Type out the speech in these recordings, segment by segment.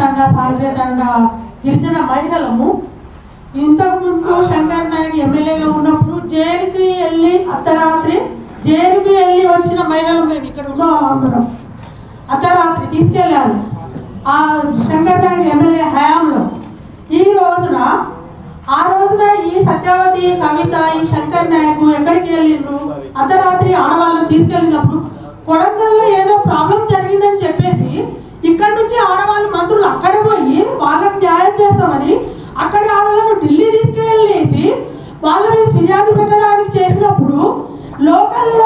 తండ సాంగ్రే తండ గిరిజన మహిళలము. ఇంతకుముందు శంకర్ నాయక్ ఎమ్మెల్యేగా ఉన్నప్పుడు జైలుకి వెళ్ళి అర్ధరాత్రి జైలుకి వెళ్ళి వచ్చిన మహిళలు మేము ఇక్కడ ఉన్న వాళ్ళందరం అర్ధరాత్రి తీసుకెళ్ళారు ఆ శంకర్ నాయక్ ఎమ్మెల్యే హయాంలో. ఈ రోజున ఆ రోజున ఈ సత్యావతి కవిత ఈ శంకర్ నాయకు ఎక్కడికి వెళ్ళిండ్రు? అర్ధరాత్రి ఆడవాళ్ళని తీసుకెళ్ళినప్పుడు కొడంగల్లో ఏదో ప్రాబ్లం జరిగింది చెప్పేసి ఇక్కడ నుంచి ఆడవాళ్ళు మంత్రులు అక్కడ పోయి వాళ్ళకి న్యాయం చేస్తామని అక్కడి ఆడవాళ్ళను ఢిల్లీ తీసుకెళ్ళేసి వాళ్ళ మీద ఫిర్యాదు పెట్టడానికి చేసినప్పుడు లోకల్లో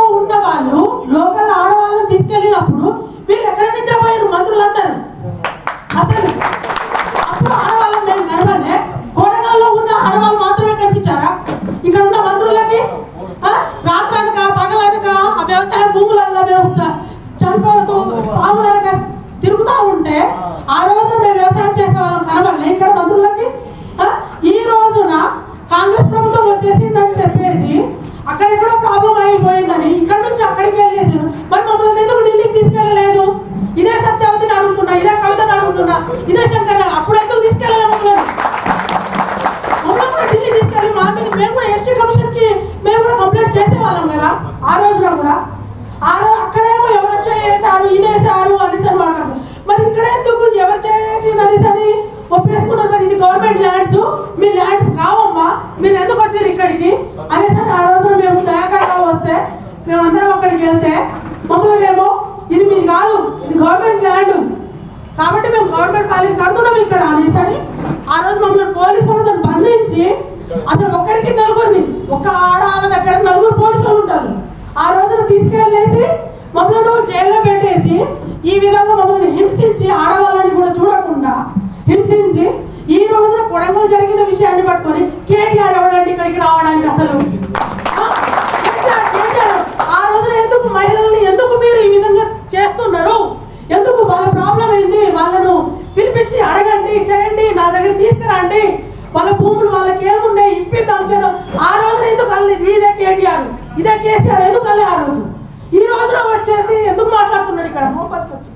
ఒప్పేసుకున్నారు మరి ఇది గవర్నమెంట్ ల్యాండ్స్ మీ ల్యాండ్స్ కావమ్మా మీరు ఎందుకు వచ్చారు ఇక్కడికి? అనేసి ఆ రోజున మేము దయాకరంగా వస్తే మేమందరం అక్కడికి వెళ్తే మమ్మల్ని ఏమో ఇది మీది కాదు ఇది గవర్నమెంట్ ల్యాండ్ కాబట్టి మేము గవర్నమెంట్ కాలేజ్ కడుతున్నాం ఇక్కడ అనేసరి ఆ రోజు మమ్మల్ని పోలీసు వాళ్ళతో బంధించి అసలు ఒక్కరికి నలుగురిని ఒక ఆడ ఆమె దగ్గర నలుగురు పోలీసులు ఉంటారు. ఆ రోజున తీసుకెళ్ళేసి మమ్మల్ని జైల్లో పెట్టేసి ఈ విధంగా మమ్మల్ని హింసించి ఆడవాళ్ళ కూడా చూడకుండా హింసించి ఈ రోజున కొడంగల్ జరిగిన విషయాన్ని పట్టుకొని కేటీఆర్ ఎవరంటే ఇక్కడికి రావడానికి అసలు ఆ? కేటీఆర్, కేటీఆర్, ఆ రోజున ఎందుకు మహిళల్ని ఎందుకు మీరు ఈ విధంగా చేస్తున్నారు ఎందుకు వాళ్ళ ప్రాబ్లం ఏంది వాళ్ళను పిలిపించి అడగండి చేయండి నా దగ్గర తీసుకురండి. వాళ్ళ భూములు వాళ్ళకి ఏమున్నాయి? ఇప్పిద్దాం చేద్దాం ఆ రోజున ఎందుకు వెళ్ళలేదు ఇదే కేటీఆర్? ఇదే కేసీఆర్ ఎందుకు వెళ్ళి ఆ రోజు? ఈ రోజున వచ్చేసి ఎందుకు మాట్లాడుతున్నాడు ఇక్కడ? వచ్చి?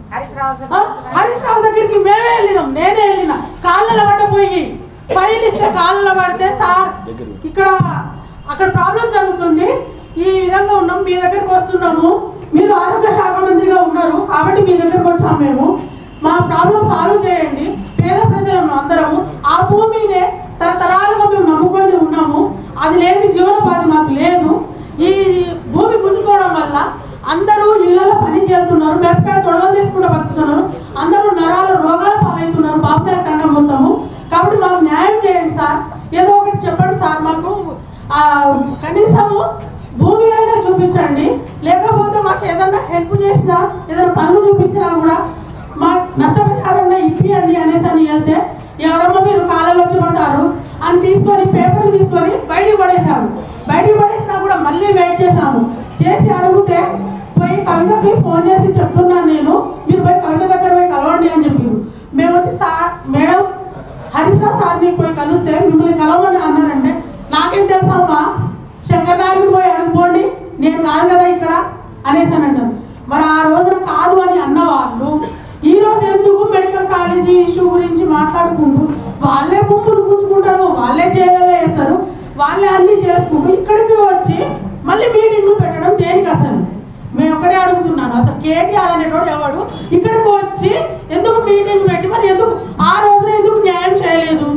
హరీష్ రావు దగ్గరికి మేమే వెళ్ళినాం నేనే వెళ్ళిన. కాళ్ళలో పడపోయి ఫైల్ ఇస్తే కాళ్ళలో పడితే సార్ ఇక్కడ అక్కడ ప్రాబ్లం జరుగుతుంది. ఈ విధంగా ఉన్నాం మీ దగ్గరకు వస్తున్నాము. మీరు ఆరోగ్య శాఖ మంత్రిగా ఉన్నారు కాబట్టి మీ దగ్గరకు వచ్చాము మేము. మా ప్రాబ్లం సాల్వ్ చేయండి. పేద ప్రజలం అందరము ఆ భూమినే తరతరాలుగా మేము నమ్ముకొని ఉన్నాము. అది లేని జీవనోపాధి మాకు లేదు. ఈ భూమి గుంజుకోవడం వల్ల అందరూ ఇళ్ళలో పని చేస్తున్నారు మిరపకాయ తొడవలు తీసుకుంటూ బతుకుతున్నారు. అందరూ నరాల రోగాల పాలవుతున్నారు. బాబుగారు నాయుడు తండం మొత్తము. కాబట్టి మాకు న్యాయం చేయండి సార్. ఏదో ఒకటి చెప్పండి సార్. మాకు కనీసము భూమి అయినా చూపించండి. లేకపోతే మాకు ఏదన్నా హెల్ప్ చేసినా ఏదైనా పనులు చూపించినా కూడా మా నష్టపరిహారం ఇప్పియండి అనేసి అని వెళ్తే ఎవరమ్మో మీరు కాలంలో వచ్చి పడతారు అని తీసుకొని పేపర్లు తీసుకొని బయటికి పడేశాము. బయటికి పడేసినా కూడా మళ్ళీ వెయిట్ చేశాము. చేసి అడిగితే పోయి కవితకి ఫోన్ చేసి చెప్తున్నాను నేను. మీరు పోయి కవిత దగ్గర పోయి కలవండి అని చెప్పి మేము వచ్చి సార్ మేడం హరీశ్రావు సార్ని పోయి కలిస్తే మిమ్మల్ని కలవమని అన్నారంటే నాకేం తెలుసమ్మా శంకర్ నాయకుడు పోయి అడుగుపోండి నేను కాదు కదా ఇక్కడ అనేసానంట ఎనర్జీ ఇష్యూ గురించి మాట్లాడుకుంటూ వాళ్ళే గుంపులు కూర్చుకుంటారు వాళ్ళే జైల్లో వేస్తారు వాళ్ళే అన్ని చేసుకుంటూ ఇక్కడికి వచ్చి మళ్ళీ మీటింగ్లు పెట్టడం దేనికి అసలు? మేము ఒకటే అడుగుతున్నాను అసలు కేటీఆర్ అనేటోడు ఎవడు? ఇక్కడికి వచ్చి ఎందుకు మీటింగ్ పెట్టి మరి ఎందుకు ఆ రోజున ఎందుకు న్యాయం చేయలేదు?